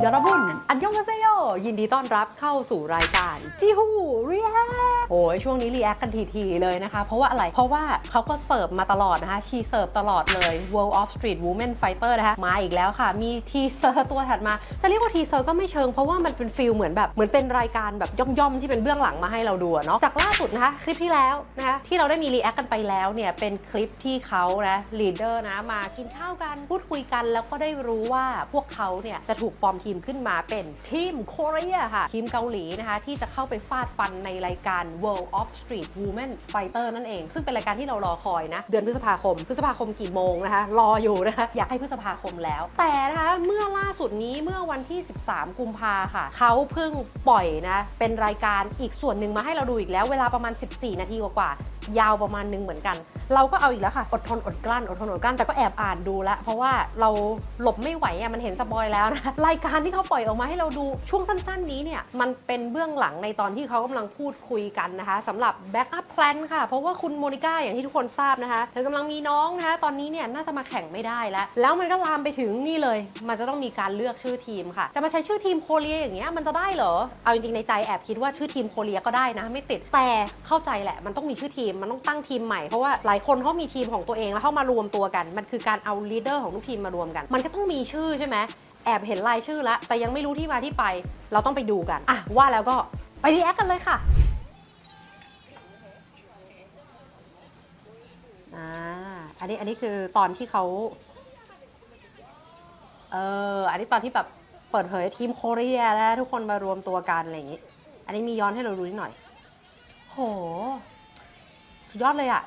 เดี๋ยวเราบุญอันยองกาเซโยยินดีต้อนรับเข้าสู่รายการจิฮูรีแอโอ้ยช่วงนี้รีแอคกันทีๆเลยนะคะ เพราะว่าอะไร เพราะว่าเขาก็เสิร์ฟมาตลอดนะคะ ชีเสิร์ฟตลอดเลย World of Street Women Fighter นะคะ มาอีกแล้วค่ะ มีทีเซอร์ตัวถัดมา จะเรียกว่าทีเซอร์ก็ไม่เชิง เพราะว่ามันเป็นฟิลเหมือนแบบ เหมือนเป็นรายการแบบย่อมๆ ที่เป็นเบื้องหลังมาให้เราดูเนาะ จากล่าสุดนะคะ คลิปที่แล้วนะคะที่เราได้มีรีแอคกันไปแล้วเนี่ย เป็นคลิปที่เขานะลีดเดอร์นะมากินข้าวกัน พูดคุยกัน แล้วก็ได้รู้ว่าพวกเขาเนี่ยจะถูกฟอร์มทีมขึ้นมาเป็นทีมโคเรียค่ะ ทีมเกาหลีนะคะที่จะเข้าไปฟาดฟันในรายการ World of Street Women Fighter นั่นเอง ซึ่งเป็นรายการที่เรารอคอยนะ เดือนพฤษภาคม พฤษภาคมกี่โมงนะคะ รออยู่นะคะ อยากให้พฤษภาคมแล้ว แต่นะคะเมื่อล่าสุดนี้เมื่อวันที่ 13 กุมภาค่ะ เขาเพิ่งปล่อยนะเป็นรายการอีกส่วนหนึ่งมาให้เราดูอีกแล้วเวลาประมาณ 14 นาทีกว่าๆยาวประมาณหนึงเหมือนกัน เราก็เอาอีกแล้วค่ะ อดทนอดกลั้นอดทนอดกลั้นแต่ก็แอบอ่านดูล้วเพราะว่าเราหลบไม่ไหวอะมันเห็นสปอยแล้วนะรายการที่เขาปล่อยออกมาให้เราดูช่วงสั้นๆนี้เนี่ยมันเป็นเบื้องหลังในตอนที่เขากำลังพูดคุยกันนะคะสำหรับ backup plan ค่ะ เพราะว่าคุณโมนิก้าอย่างที่ทุกคนทราบนะคะเธอกำลังมีน้องนะคะตอนนี้เนี่ยน่าจะมาแข่งไม่ได้แล้ว แล้วมันก็ลามไปถึงนี่เลย มันจะต้องมีการเลือกชื่อทีมค่ะ จะมาใช้ชื่อทีมโคเรียอย่างเงี้ยมันจะได้เหรอ เอาจริงๆในใจแอบคิดว่าชื่อทีมโคเรียก็ได้นะ ไม่ติดแต่เข้าใจแหละมันต้องมีชื่อทีมมันต้องตั้งทีมใหม่เพราะว่าหลายคนเขามีทีมของตัวเองแล้วเข้ามารวมตัวกัน มันคือการเอาลีดเดอร์ของทุกทีมมารวมกัน มันก็ต้องมีชื่อใช่ไหม แอบเห็นรายชื่อแล้วแต่ยังไม่รู้ที่มาที่ไป เราต้องไปดูกันอะว่าแล้วก็ไปรีแอคกันเลยค่ะอ่าอันนี้อันนี้คือตอนที่เขาเอออันนี้ตอนที่แบบเปิดเผยทีมโคเรียแล้วทุกคนมารวมตัวกันอะไรอย่างนี้ อันนี้มีย้อนให้เราดูนิดหน่อย โห สุดยอดเลยอะ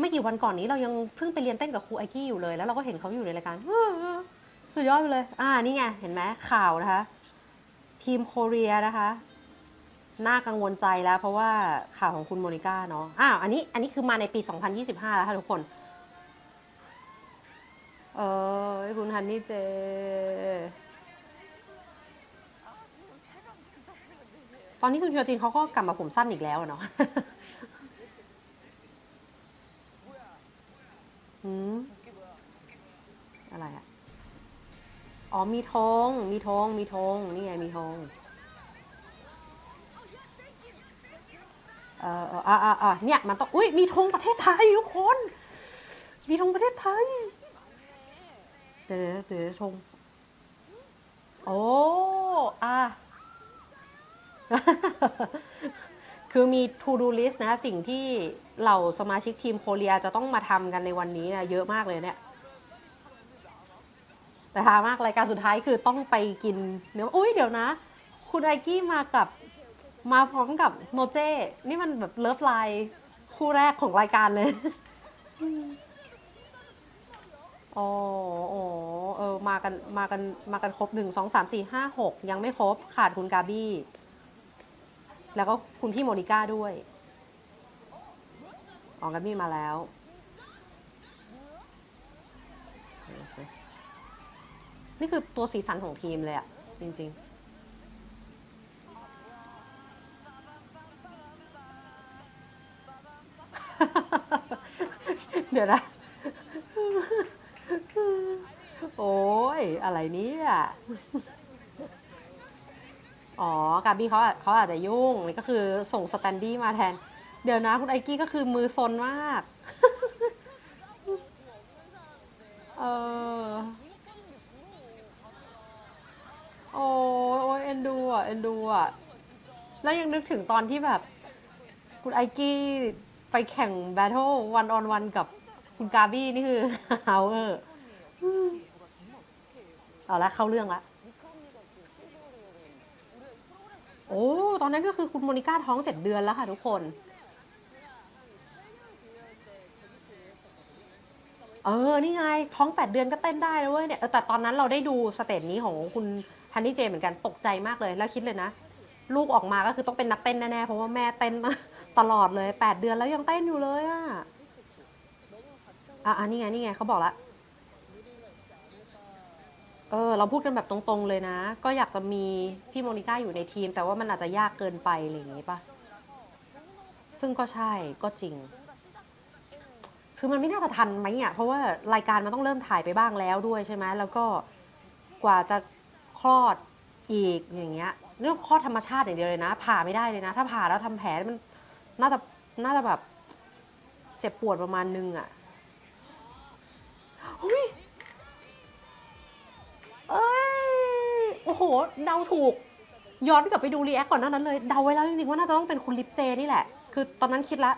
ไม่กี่วันก่อนนี้เรายังเพิ่งไปเรียนเต้นกับครูไอกี้อยู่เลย แล้วเราก็เห็นเขาอยู่ในรายการ สุดยอดไปเลย อ่า นี่ไง เห็นไหมข่าวนะคะ ทีมโคเรียนะคะ น่ากังวลใจแล้วเพราะว่าข่าวของคุณโมนิก้าเนาะ อ้าว อันนี้ อันนี้คือมาในปี 2025 แล้วค่ะทุกคน เออคุณฮันนี่เจ ตอนนี้คุณเชียวจินเขาก็กลับมาผมสั้นอีกแล้วเนาะหืมอะไรอะ อ๋อมีธงมีธงมีธงนี่ไงมีธงเออเอออ่าอ่าอ่าเนี่ยมันต้องอุ้ยมีธงประเทศไทยทุกคน มีธงประเทศไทยเดี๋ยวเดี๋ยวเดี๋ยวธงโอ้อะคือมี to do list นะ สิ่งที่เหล่าสมาชิกทีมโคเรียจะต้องมาทำกันในวันนี้นะเยอะมากเลยเนี่ย แต่ฮามากรายการสุดท้ายคือต้องไปกินเนื้ออุ้ยเดี๋ยวนะ คุณไอกี้มากับมาพร้อมกับโนเจนี่มันแบบเลิฟไลน์คู่แรกของรายการเลยอ๋ออ๋อเออมากันมากันมากันครบหนึ่งสองสามสี่ห้าหกยังไม่ครบขาดคุณกาบี้ แล้วก็คุณพี่โมนิก้าด้วย อ๋อ กาบี้มาแล้วเดี๋ยวสิ นี่คือตัวสีสันของทีมเลยอะจริง ๆเดี๋ยวนะ โอ้ย อะไรนี่ยอ๋อกาบี้เขาเขาอาจจะยุ่งนี่ก็คือส่งสแตนดี้มาแทน เดี๋ยวนะ คุณไอกี้ก็คือมือซนมาก เออ โอ้ยโอ้ยเอ็นดูอะ เอ็นดูอะ แล้วยังนึกถึงตอนที่แบบ คุณไอกี้ไปแข่งแบทเทิลวันออนวันกับคุณกาบี้นี่คือเฮาเออร์เอาละเข้าเรื่องละ โอ้ ตอนนั้นก็คือคุณโมนิก้าท้องเจ็ดเดือนแล้วค่ะทุกคน เออ นี่ไง ท้องแปดเดือนก็เต้นได้แล้วเว้ยเนี่ยแต่ตอนนั้นเราได้ดูสเตจนี้ของคุณฮันนี่เจเหมือนกันตกใจมากเลย แล้วคิดเลยนะ ลูกออกมาก็คือต้องเป็นนักเต้นแน่ๆเพราะว่าแม่เต้นมาตลอดเลยแปดเดือนแล้วยังเต้นอยู่เลยอะอะนนี้ไงนี่ไงเขาบอกละเออเราพูดกันแบบตรงๆเลยนะ ก็อยากจะมีพี่โมนิก้าอยู่ในทีม แต่ว่ามันอาจจะยากเกินไปอะไรอย่างงี้ปะซึ่งก็ใช่ก็จริง คือมันไม่น่าจะทันไหมอะเพราะว่ารายการมันต้องเริ่มถ่ายไปบ้างแล้วด้วยใช่ไหมแล้วก็กว่าจะคลอดอีกอย่างเงี้ย เรื่องคลอธรรมชาติอย่างเดียวเลยนะ ผ่าไม่ได้เลยนะ ถ้าผ่าแล้วทำแผลมันน่าจะน่าจะแบบเจ็บปวดประมาณนึงอะ่ะหุ้ยเอ้ยโอ้โห เดาถูก ย้อนกลับไปดูรีแอคก่อนหน้านั้นเลย เดาไว้แล้วจริงๆว่าน่าจะต้องเป็นคุณลิปเจนี่แหละ คือตอนนั้นคิดละ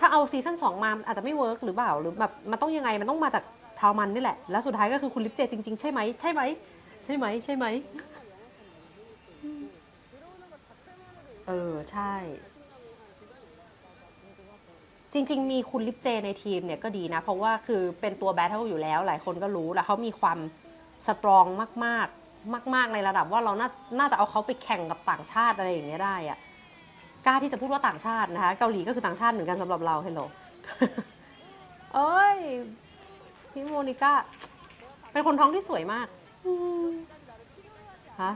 ถ้าเอาซีซั่นสองมาอาจจะไม่เวิร์กหรือเปล่า หรือแบบมันต้องยังไง มันต้องมาจากทาวมันนี่แหละ แล้วสุดท้ายก็คือคุณลิปเจจริงๆ ใช่ไหม ใช่ไหม ใช่ไหม ใช่ไหม เออใช่ จริง ๆ มีคุณลิปเจในทีมเนี่ยก็ดีนะ เพราะว่าคือเป็นตัวแบทเทิลอยู่แล้ว หลายคนก็รู้แล้วเขามีความสตรองมาก ๆ มาก ๆ ในระดับว่าเราน่านาจะเอาเขาไปแข่งกับต่างชาติอะไรอย่างเงี้ยได้อะกล้าที่จะพูดว่าต่างชาตินะคะ เกาหลีก็คือต่างชาติเหมือนกันสำหรับเราเฮลโลเอ้ยพี่โมนิก้าเป็นคนท้องที่สวยมากฮะ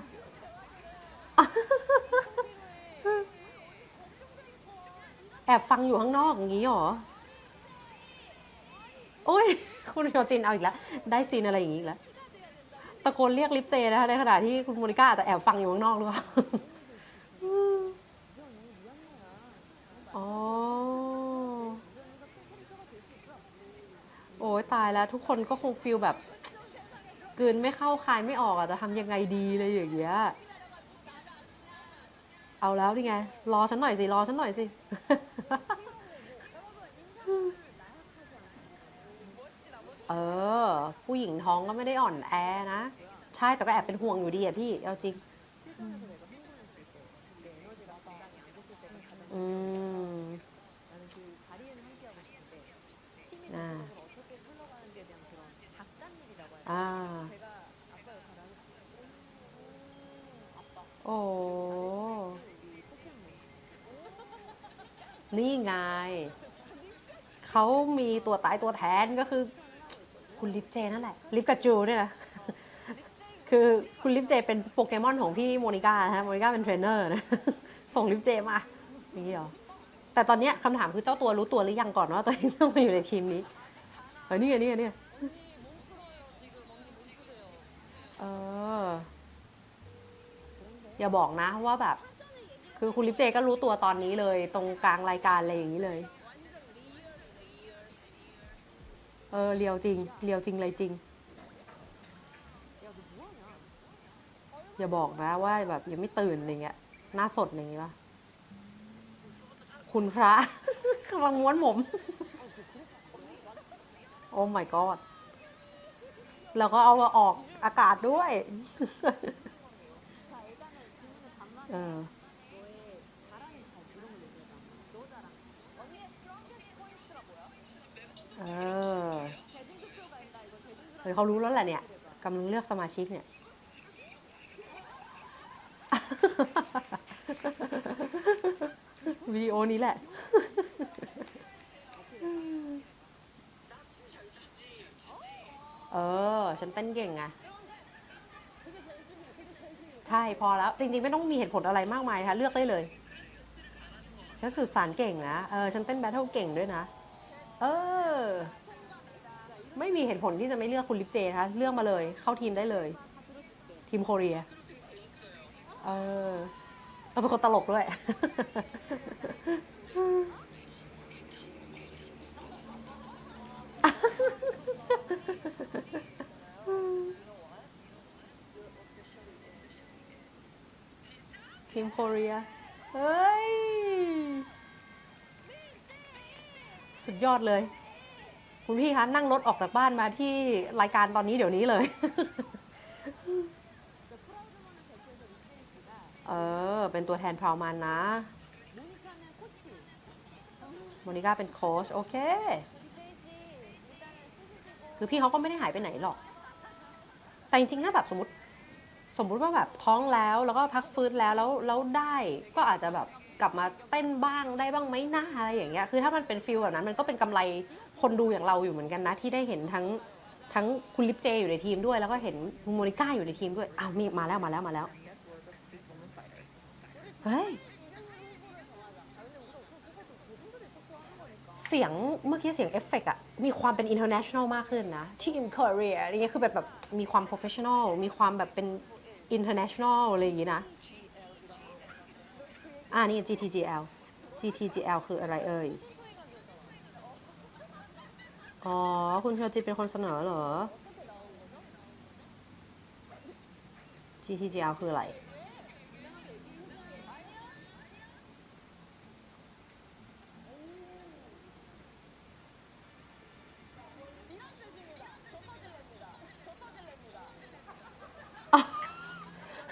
แอบฟังอยู่ข้างนอกอย่างนี้หรอโอ้ย คุณโยจินเอาอีกแล้ว ได้ซีนอะไรอย่างนี้อีกแล้ว ตะโกนเรียกลิฟเจนะคะในขณะที่คุณโมนิก้าอาจจะแอบฟังอยู่ข้างนอกหรือเปล่าอ๋อโอ้ยตายแล้วทุกคนก็คงฟีลแบบกลืนไม่เข้าคายไม่ออกอะจะทำยังไงดีเลยอย่างเงี้ย เอาแล้วนี่ไง รอฉันหน่อยสิ รอฉันหน่อยสิ เออ ผู้หญิงท้องก็ไม่ได้อ่อนแอนะ ใช่แต่ก็แอบเป็นห่วงอยู่ดีอะพี่เอาจริงอืมอ่าอ่าโอ้นี่ไง เขามีตัวตายตัวแทนก็คือ คุณลิฟเจนั่นแหละ ลิฟกับจูเนี่ยนะคือคุณลิฟเจเป็นโปเกมอนของพี่โมนิก้านะฮะโมนิก้าเป็นเทรนเนอร์นะส่งลิฟเจมาอย่างนี้เหรอแต่ตอนนี้คำถามคือเจ้าตัวรู้ตัวหรือยังก่อนว่าตัวเองต้องมาอยู่ในทีมนี้เออนี่ไงนี่ไงนี่เอออย่าบอกนะว่าแบบ คือคุณลิฟเจก็รู้ตัวตอนนี้เลย ตรงกลางรายการอะไรอย่างนี้เลย เออเลียวจริงเลียวจริงเลยจริง อย่าบอกนะว่าแบบยังไม่ตื่นอะไรเงี้ยหน้าสดอย่างงี้ป่ะคุณพระกำลังม้วนผม โอ้ my god แล้วก็เอามาออกอากาศด้วย เออเออ ยเขารู้แล้วแหละเนี่ยกำลังเลือกสมาชิกเนี่ย วิดีโอนี้แหละ เออ ฉันเต้นเก่งไงใช่พอแล้ว จริงๆ ไม่ต้องมีเหตุผลอะไรมากมายค่ะเลือกได้เลย ฉันสื่อสารเก่งนะ เออ ฉันเต้นแบทเทิลเก่งด้วยนะ เออ ไม่มีเหตุผลที่จะไม่เลือกคุณลิปเจนะคะเลือกมาเลยเข้าทีมได้เลย ทีมโคเรียเออเราเป็นคนตลกด้วยทีมโคเรีย เฮ้ย สุดยอดเลย คุณพี่คะนั่งรถออกจากบ้านมาที่รายการตอนนี้เดี๋ยวนี้เลย เออ เป็นตัวแทนพราวมันนะ โมนิก้าเป็นโค้ชโอเค คือพี่เขาก็ไม่ได้หายไปไหนหรอก แต่จริงๆถ้าแบบสมมติ สมมุติว่าแบบท้องแล้วแล้วก็พักฟื้นแล้วแล้วแล้วได้ก็อาจจะแบบกลับมาเต้นบ้างได้บ้างไหมนะอะไรอย่างเงี้ย คือถ้ามันเป็นฟิลแบบนั้นมันก็เป็นกำไร คนดูอย่างเราอยู่เหมือนกันนะ ที่ได้เห็นทั้งทั้งคุณลิปเจอยู่ในทีมด้วย แล้วก็เห็นโมนิก้าอยู่ในทีมด้วยอ้าวมีมาแล้วมาแล้วมาแล้วเฮ้ยเสียงเมื่อกี้เสียงเอฟเฟกต์อะมีความเป็น international มากขึ้นนะ ที่ in Korea อะไรเงี้ยคือแบบแบบมีความ professional มีความแบบเป็น international อะไรอย่างงี้นะ อ่านี่ GTGL GTGL คืออะไรเอ่ย อ๋อ คุณโชจิเป็นคนเสนอเหรอ GTGL คืออะไร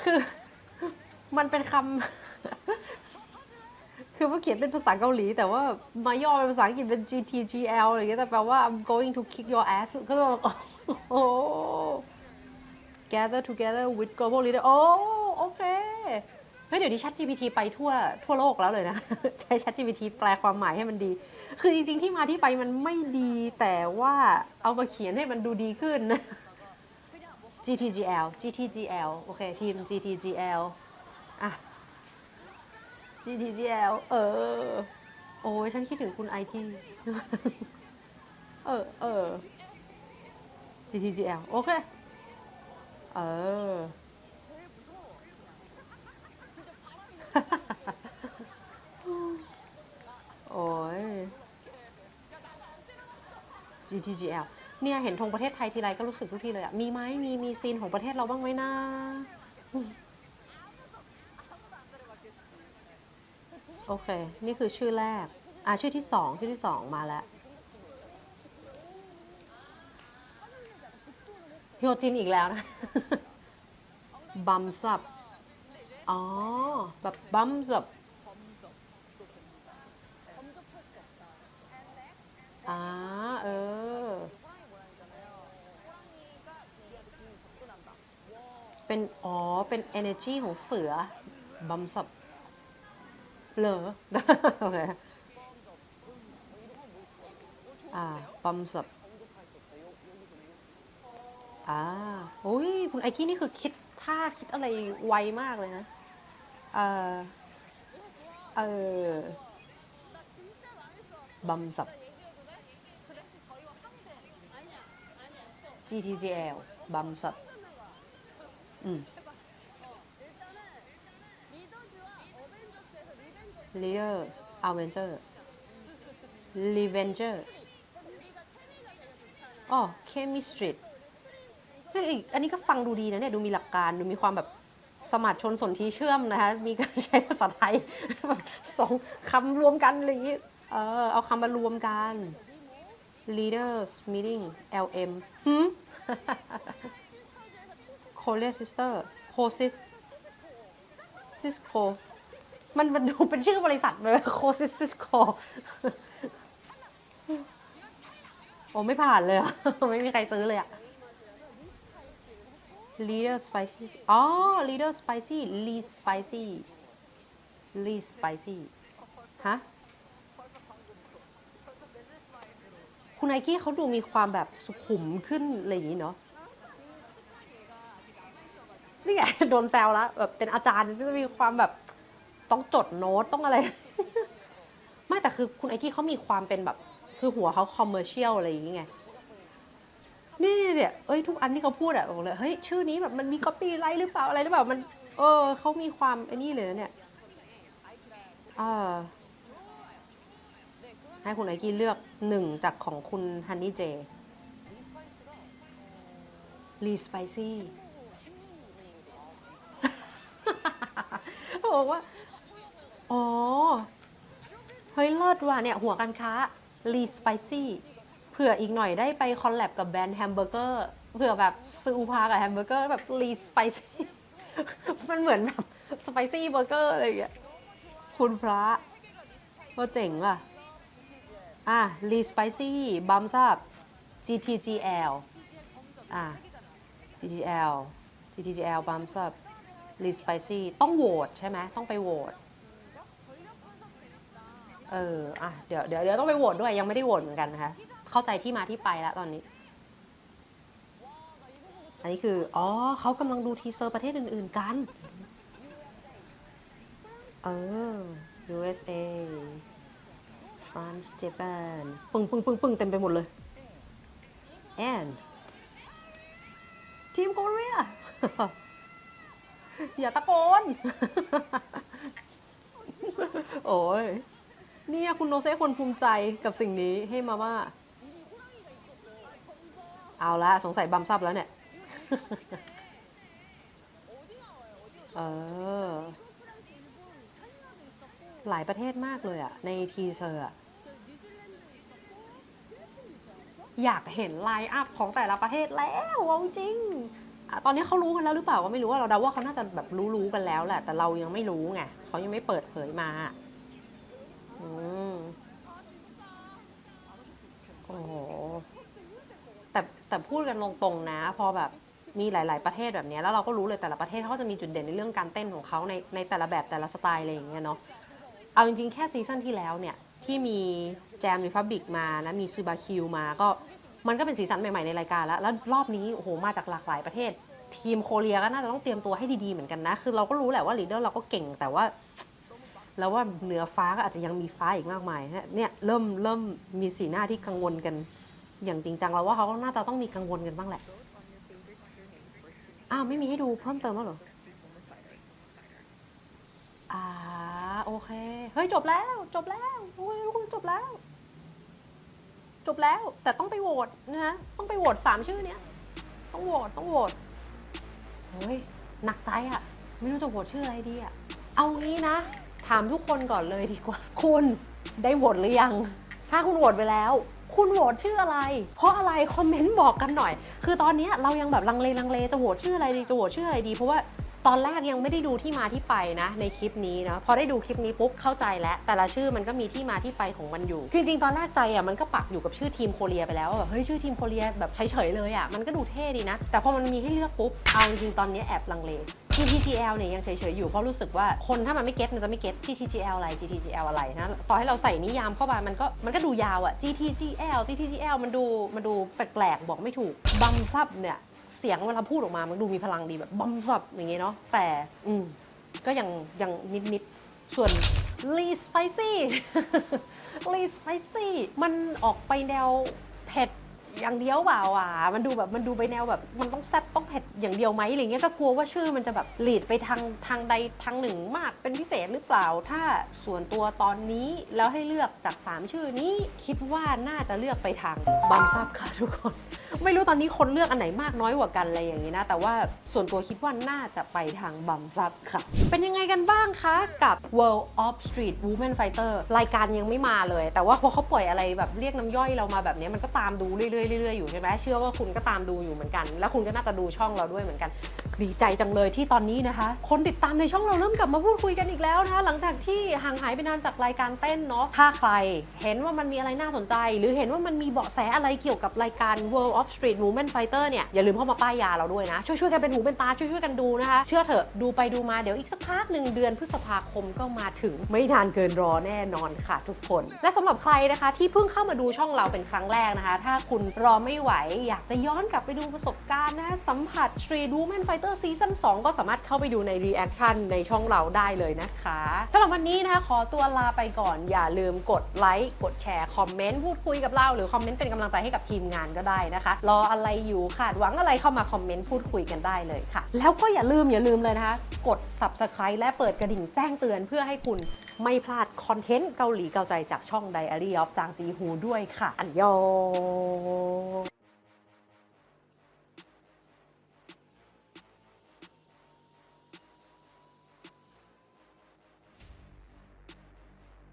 คือ มันเป็นคำ คือว่าเขียนเป็นภาษาเกาหลี แต่ว่ามาย่อเป็นภาษาอังกฤษเป็น GTGL อะไรเงี้ยแต่แปลว่า I'm going to kick your ass ก็เลยบอกโอ้ gather together with global leader โอ้โอเคเฮ้ยเดี๋ยวนี้ ChatGPT ไปทั่วทั่วโลกแล้วเลยนะ ใช้ ChatGPT แปลความหมายให้มันดี คือจริงๆที่มาที่ไปมันไม่ดีแต่ว่าเอามาเขียนให้มันดูดีขึ้น GTGL GTGL โอเคทีม GTGL GTGL เออ โอ้ยฉันคิดถึงคุณไอทีเออ เออ GTGL โอเค เออ โอ้ย GTGL เนี่ย เห็นธงประเทศไทยทีไรก็รู้สึกทุกทีเลยอะมีไหมมีมีซีนของประเทศเราบ้างไหมนะ โอเค นี่คือชื่อแรก อ่าชื่อที่สองชื่อที่สองมาแล้วฮิโอจินอีกแล้วนะ บัมซับ อ๋อ แบบบัมซับอ่าเออ เป็น อ๋อ เป็น energy ของเสือ บัมสับ เหรอโอเคอ่าบัมสับอ่าโอ้ยคุณไอกี้นี่คือคิดท่าคิดอะไรไวมากเลยนะ เออเออบัมสับ GTGL บัมสับ อืม Leaders Avenger Revengers อ๋อ Chemistry เฮ้ยอันนี้ก็ฟังดูดีนะเนี่ย ดูมีหลักการ ดูมีความแบบสมัครชนสนทีเชื่อมนะคะ มีการใช้ภาษาไทยสองคำรวมกันอะไรอย่างนี้ เออ เอาคำมารวมกัน Leaders Meeting LM หืม Korea Sister Cosis Cisco มันมันดูเป็นชื่อบริษัทเลย Cosis Cisco โอ้ไม่ผ่านเลยอะไม่มีใครซื้อเลยอะ Leader Spicy อ๋อ Leader Spicy l e a s spicy l e a s spicy ฮะ คุณไนกี้เขาดูมีความแบบสุขุมขึ้นอะไรอย่างนี้เนาะนี่ไงโดนแซวแล้วแบบเป็นอาจารย์ที่มีความแบบ ต้องจดโน้ตต้องอะไร ไม่แต่คือคุณไอกี้เขามีความเป็นแบบ คือหัวเขาคอมเมอร์เชียลอะไรอย่างเงี้ยนี่เนี่ยเอ้ยทุกอันที่เขาพูดอะบอกเลยเฮ้ยชื่อนี้แบบมันมีก๊อปปี้ไรหรือเปล่าอะไรหรือเปล่ามัน เออเขามีความไอ้นี่เลยนะเนี่ยเออให้คุณไอกี้เลือกหนึ่งจากของคุณฮันนี่เจลีสไปซี่บอกว่า อ๋อ เฮ้ยเลิศว่ะเนี่ย หัวการค้าลีสไปซี่เผื่ออีกหน่อยได้ไปคอลแลบกับแบรนด์แฮมเบอร์เกอร์เผื่อแบบซื้ออุพากับแฮมเบอร์เกอร์แบบลีสไปซี่มันเหมือนแบบสไปซี่เบอร์เกอร์อะไรอย่างเงี้ยคุณพระว่าเจ๋งว่ะ อะลีสไปซี่บัมซับ GTGL อะ GTGL GTGL บัมซับลีสไปซี่ต้องโหวตใช่ไหมต้องไปโหวต เอออะเดี๋ยวเดี๋ยวเดี๋ยวต้องไปโหวตด้วยยังไม่ได้โหวตเหมือนกันนะคะ เข้าใจที่มาที่ไปแล้วตอนนี้ อันนี้คือ อ๋อเขากำลังดูทีเซอร์ประเทศอื่น ๆกัน เออ USA France Japan ปึ้งปึ้งปึ้งปึ้งเต็มไปหมดเลย and ทีมโคเรียอย่าตะโกน โอ้ย เนี่ยคุณโนเซ่ควรภูมิใจกับสิ่งนี้ให้มาว่าเอาละสงสัยบัมซับแล้วเนี่ย เออ หลายประเทศมากเลยอะในทีเซอร์อะอยากเห็นไลน์อัพของแต่ละประเทศแล้วเอาจริงอะตอนนี้เขารู้กันแล้วหรือเปล่าก็ไม่รู้ว่าเราเดาว่าเขาน่าจะแบบรู้ๆกันแล้วแหละ แต่เรายังไม่รู้ไงเขายังไม่เปิดเผยมา อืมโอ้โห แต่แต่พูดกันตรงๆนะ พอแบบมีหลาย ๆ ประเทศแบบเนี้ยแล้วเราก็รู้เลยแต่ละประเทศเขาก็จะมีจุดเด่นในเรื่องการเต้นของเขาในในแต่ละแบบแต่ละสไตล์อะไรอย่างเงี้ยเนาะ เอาจริงๆ แค่ซีซั่นที่แล้วเนี่ย ที่มีแจมมีฟับบิกมานะมีซูบาคิวมาก็มันก็เป็นสีสันใหม่ ๆ ในรายการแล้ว แล้วรอบนี้โอ้โหมาจากหลากหลายประเทศ ทีมโคเรียก็น่าจะต้องเตรียมตัวให้ดีๆเหมือนกันนะ คือเราก็รู้แหละว่าลีดเดอร์เราก็เก่งแต่ว่า แล้วว่าเหนือฟ้าก็อาจจะยังมีฟ้าอีกมากมายนะเนี่ยเริ่มเริ่มมีสีหน้าที่กังวลกัน อย่างจริงจังเราว่าเขาก็น่าจะต้องมีกังวลกันบ้างแหละอ้าวไม่มีให้ดูเพิ่มเติมแล้วเหรออ่าโอเคเฮ้ยจบแล้ว จบแล้วโอ้ยทุกคนจบแล้ว จบแล้ว แต่ต้องไปโหวตนะฮะต้องไปโหวตสามชื่อเนี้ยต้องโหวตต้องโหวตเฮ้ยหนักใจอะไม่รู้จะโหวตชื่ออะไรดีอะเอางี้นะ ถามทุกคนก่อนเลยดีกว่า คุณได้โหวตหรือยัง ถ้าคุณโหวตไปแล้ว คุณโหวตชื่ออะไร เพราะอะไรคอมเมนต์บอกกันหน่อย คือตอนนี้เรายังแบบลังเลลังเลจะโหวตชื่ออะไรดีจะโหวตชื่ออะไรดี เพราะว่าตอนแรกยังไม่ได้ดูที่มาที่ไปนะ ในคลิปนี้นะพอได้ดูคลิปนี้ปุ๊บเข้าใจแล้ว แต่ละชื่อมันก็มีที่มาที่ไปของมันอยู่ จริงๆ ตอนแรกใจอะมันก็ปักอยู่กับชื่อทีมโคเรียไปแล้วแบบเฮ้ยชื่อทีมโคเรียแบบเฉยๆเลยอะมันก็ดูเท่ดีนะ แต่พอมันมีให้เลือกปุ๊บเอาจริงๆตอนนี้แอบลังเล GTGL เนี่ยยังเฉยๆอยู่เพราะรู้สึกว่าคนถ้ามันไม่เก็ตมันจะไม่เก็ต GTGL อะไร GTGL อะไรนะต่อให้เราใส่นิยามเข้าไปมันก็มันก็ดูยาวอะ GTGL GTGL มันดูมันดูแปลกๆบอกไม่ถูกบัมซับเนี่ยเสียงเวลาพูดออกมามันดูมีพลังดีแบบบัมซับอย่างเงี้เนาะแต่อืมก็ยังยังนิดๆส่วน least spicy least spicy มันออกไปแนวเผ็ด อย่างเดียวเปล่าอะมันดูแบบมันดูไปแนวแบบ มันต้องแซ่บต้องเผ็ดอย่างเดียวไหมอะไรเงี้ยก็กลัวว่าชื่อมันจะแบบหลีดไปทางทางใดทางหนึ่งมากเป็นพิเศษหรือเปล่า ถ้าส่วนตัวตอนนี้แล้วให้เลือกจาก 3 ชื่อนี้คิดว่าน่าจะเลือกไปทางบัมซับค่ะทุกคน ไม่รู้ตอนนี้คนเลือกอันไหนมากน้อยกว่ากันอะไรอย่างนี้นะ แต่ว่าส่วนตัวคิดว่าน่าจะไปทางบัมซับค่ะ เป็นยังไงกันบ้างคะกับ World of Street Women Fighter รายการยังไม่มาเลย แต่ว่าพอเขาปล่อยอะไรแบบเรียกน้ำย่อยเรามาแบบนี้มันก็ตามดูเรื่อยๆเรื่อยๆอยู่ใช่ไหมเชื่อว่าคุณก็ตามดูอยู่เหมือนกัน แล้วคุณก็น่าจะดูช่องเราด้วยเหมือนกัน ดีใจจังเลยที่ตอนนี้นะคะ คนติดตามในช่องเราเริ่มกลับมาพูดคุยกันอีกแล้วนะคะหลังจากที่ห่างหายไปนานจากรายการเต้นเนาะถ้าใครเห็นว่ามันมีอะไรน่าสนใจ หรือเห็นว่ามันมีเบาะแสอะไรเกี่ยวกับรายการ World of Street Women Fighter เนี่ยอย่าลืมเข้ามาป้ายยาเราด้วยนะ ช่วยๆกันเป็นหูเป็นตาช่วยๆกันดูนะคะ เชื่อเถอะดูไปดูมาเดี๋ยวอีกสักพักหนึ่งเดือนพฤษภาคมก็มาถึงไม่นานเกินรอแน่นอนค่ะทุกคน และสำหรับใครนะคะที่เพิ่งเข้ามาดูช่องเราเป็นครั้งแรกนะคะ ถ้าคุณรอไม่ไหว อยากจะย้อนกลับไปดูประสบการณ์นะ สัมผัส Street Women Fighter Season 2ก็สามารถเข้าไปดูใน Reaction ในช่องเราได้เลยนะคะสำหรับวันนี้นะคะ ขอตัวลาไปก่อน อย่าลืมกดไลค์ กดแชร์ คอมเมนต์ พูดคุยกับเรา หรือคอมเมนต์เป็นกำลังใจให้กับทีมงานก็ได้นะคะ รออะไรอยู่ขาดหวังอะไรเข้ามาคอมเมนต์พูดคุยกันได้เลยค่ะ แล้วก็อย่าลืมอย่าลืมเลยนะคะ กด Subscribe และเปิดกระดิ่งแจ้งเตือนเพื่อให้คุณไม่พลาดคอนเทนต์เกาหลีเกาใจจากช่อง Diary of จางจีฮูด้วยค่ะ อันยอง